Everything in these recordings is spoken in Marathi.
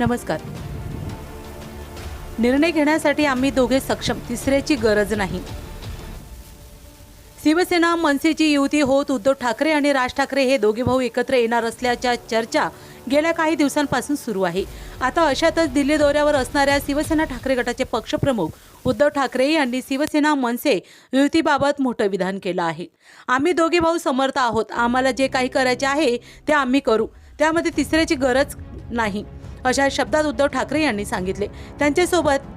नमस्कार. निर्णय घेण्यासाठी आम्ही दोघे सक्षम तिसऱ्याची गरज नाही. शिवसेना मनसेची युती होत उद्धव ठाकरे आणि राज ठाकरे हे दोघे भाऊ एकत्र येणार असल्याच्या चर्चा गेल्या काही दिवसांपासून सुरू आहे. आता अशातच दिल्ली दौऱ्यावर असणाऱ्या शिवसेना ठाकरे गटाचे पक्षप्रमुख उद्धव ठाकरे यांनी शिवसेना मनसे युतीबाबत मोठं विधान केलं आहे. आम्ही दोघे भाऊ समर्थ आहोत. आम्हाला जे काही करायचे आहे ते आम्ही करू. त्यामध्ये तिसऱ्याची गरज नाही. अशा शब्दात उद्धव ठाकरे यांनी सांगितले. त्यांच्यासोबत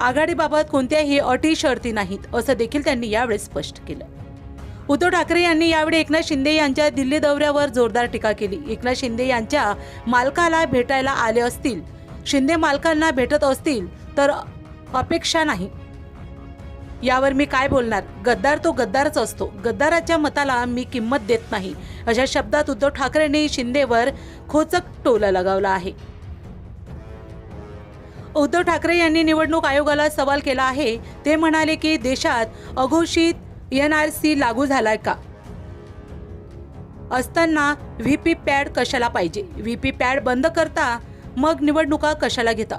आघाडीबाबत कोणत्याही अटी शर्ती नाहीत असं देखील त्यांनी यावेळी स्पष्ट केलं. उद्धव ठाकरे यांनी यावेळी एकनाथ शिंदे यांच्या दिल्ली दौऱ्यावर जोरदार टीका केली. एकनाथ शिंदे यांच्या मालकाला भेटायला आले असतील शिंदे मालकांना भेटत असतील तर अपेक्षा नाही. यावर मी काय बोलणार? गद्दार तो गद्दारच असतो. गद्दाराच्या मताला मी किंमत देत नाही. अशा शब्दात उद्धव ठाकरेंनी शिंदेवर खोचक टोला लगावला आहे. उद्धव ठाकरे यांनी निवडणूक आयोगाला सवाल केला आहे. ते म्हणाले की देशात अघोषित एन आर सी लागू झालाय का? असताना व्ही पी पॅड कशाला पाहिजे? व्ही पी पॅड बंद करता मग निवडणुका कशाला घेता?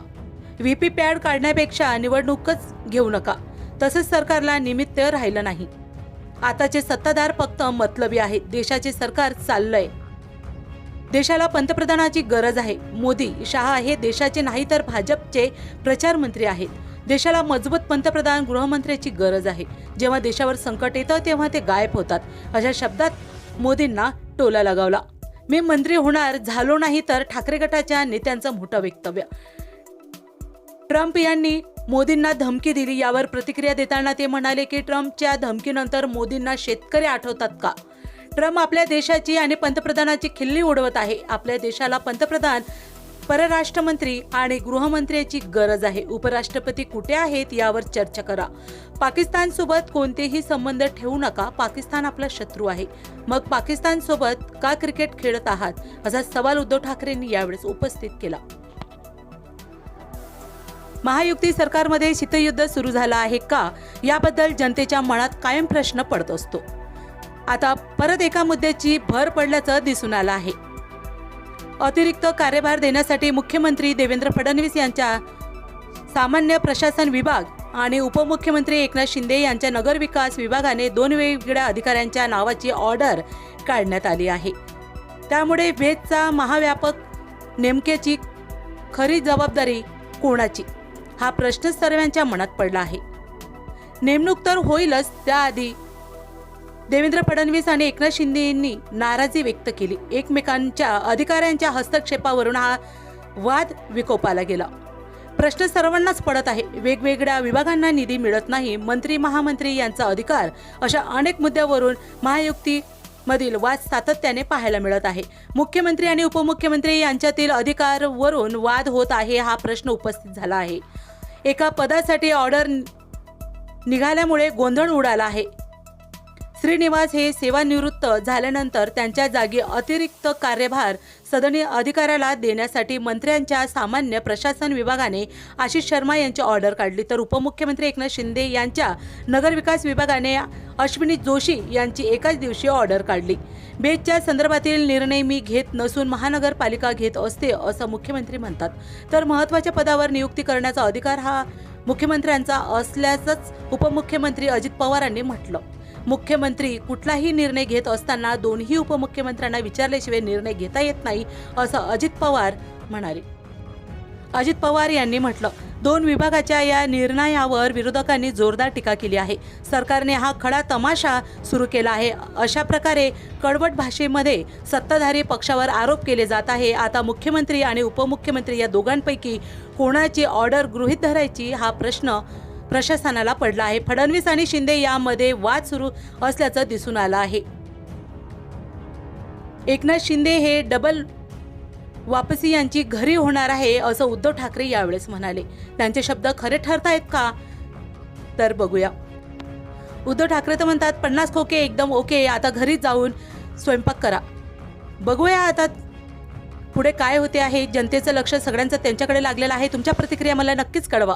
व्ही पी पॅड काढण्यापेक्षा निवडणूकच घेऊ नका. तसंच सरकारला निमित्त राहिलं नाही. आताचे सत्ताधार फक्त मतलबी आहेत. देशाचे सरकार चाललंय. देशाला पंतप्रधानाची गरज आहे. मोदी शहा हे देशाचे नाही तर भाजपचे प्रचारमंत्री आहेत. देशाला मजबूत पंतप्रधान गृहमंत्र्याची गरज आहे. जेव्हा देशावर संकट येतं तेव्हा ते गायब होतात. अशा शब्दात मोदींना टोला लगावला. मी मंत्री होणार झालो नाही तर ठाकरे गटाच्या नेत्यांचं मोठं वक्तव्य. ट्रम्प यांनी मोदींना धमकी दिली यावर प्रतिक्रिया देताना ते म्हणाले की ट्रम्पच्या धमकीनंतर मोदींना शेतकरी आठवतात का? ट्रम्प आपल्या देशाची आणि पंतप्रधानाची खिल्ली उडवत आहे. आपल्या देशाला पंतप्रधान परराष्ट्रमंत्री आणि गृहमंत्र्याची गरज आहे. उपराष्ट्रपती कुठे आहेत यावर चर्चा करा. पाकिस्तान सोबत कोणतेही संबंध ठेवू नका. पाकिस्तान आपला शत्रू आहे. मग पाकिस्तान सोबत का क्रिकेट खेळत आहात? असा सवाल उद्धव ठाकरेंनी यावेळेस उपस्थित केला. महायुती सरकारमध्ये शीतयुद्ध सुरू झालं आहे का? याबद्दल जनतेच्या मनात कायम प्रश्न पडत असतो. आता परत एका मुद्द्याची भर पडल्याचं दिसून आलं आहे. अतिरिक्त कार्यभार देण्यासाठी मुख्यमंत्री देवेंद्र फडणवीस यांच्या सामान्य प्रशासन विभाग आणि उपमुख्यमंत्री एकनाथ शिंदे यांच्या नगरविकास विभागाने दोन वेगवेगळ्या अधिकाऱ्यांच्या नावाची ऑर्डर काढण्यात आली आहे. त्यामुळे वेदचा महाव्यापक नेमक्याची खरी जबाबदारी कोणाची? हा प्रश्न सर्वांच्या मनात पडला आहे. नेमणूक तर होईलच त्याआधी. देवेंद्र फडणवीस आणि एकनाथ शिंदे यांनी नाराजी व्यक्त केली. एकमेकांच्या अधिकाऱ्यांच्या हस्तक्षेपावरून हा वाद विकोपाला गेला. प्रश्न सर्वांनाच पडत आहे. वेगवेगळ्या विभागांना निधी मिळत नाही. मंत्री महामंत्री यांचा अधिकार अशा अनेक मुद्द्यावरून महायुक्ती मधील वाद सातत्याने पाहायला मिळत आहे. मुख्यमंत्री आणि उपमुख्यमंत्री यांच्यातील अधिकारवरून वाद होत आहे हा प्रश्न उपस्थित झाला आहे. एका पदासाठी ऑर्डर निघाल्यामुळे गोंधळ उडाला आहे. श्रीनिवास हे सेवानिवृत्त झाल्यानंतर त्यांच्या जागी अतिरिक्त कार्यभार सदनी अधिकाऱ्याला देण्यासाठी मंत्र्यांच्या सामान्य प्रशासन विभागाने आशिष शर्मा यांची ऑर्डर काढली. तर उपमुख्यमंत्री एकनाथ शिंदे यांच्या नगरविकास विभागाने अश्विनी जोशी यांची एकाच दिवशी ऑर्डर काढली. बेजच्या संदर्भातील निर्णय मी घेत नसून महानगरपालिका घेत असते असं मुख्यमंत्री म्हणतात. तर महत्त्वाच्या पदावर नियुक्ती करण्याचा अधिकार हा मुख्यमंत्र्यांचा असल्याचंच उपमुख्यमंत्री अजित पवारांनी म्हटलं. मुख्यमंत्री कुठलाही निर्णय घेत असताना दोन्ही उपमुख्यमंत्र्यांना विचारल्याशिवाय निर्णय घेता येत नाही असं अजित पवार म्हणाले. अजित पवार यांनी म्हटलं दोन विभागाच्या या निर्णयावर विरोधकांनी जोरदार टीका केली आहे. सरकारने हा खडा तमाशा सुरू केला आहे. अशा प्रकारे कडवट भाषेमध्ये सत्ताधारी पक्षावर आरोप केले जात आहे. आता मुख्यमंत्री आणि उपमुख्यमंत्री या दोघांपैकी कोणाची ऑर्डर गृहीत धरायची हा प्रश्न प्रशासनाला पडला आहे. फडणवीस आणि शिंदे यामध्ये वाद सुरू असल्याचं दिसून आलं आहे. एकनाथ शिंदे हे डबल वापसी यांची घरी होणार आहे असं उद्धव ठाकरे यावेळेस म्हणाले. त्यांचे शब्द खरे ठरतायत का? तर बघूया. उद्धव ठाकरे तर म्हणतात पन्नास खोके एकदम ओके आता घरी जाऊन स्वयंपाक करा. बघूया आता पुढे काय होते आहे. जनतेचं लक्ष सगळ्यांचं त्यांच्याकडे लागलेलं आहे. तुमच्या प्रतिक्रिया मला नक्कीच कळवा.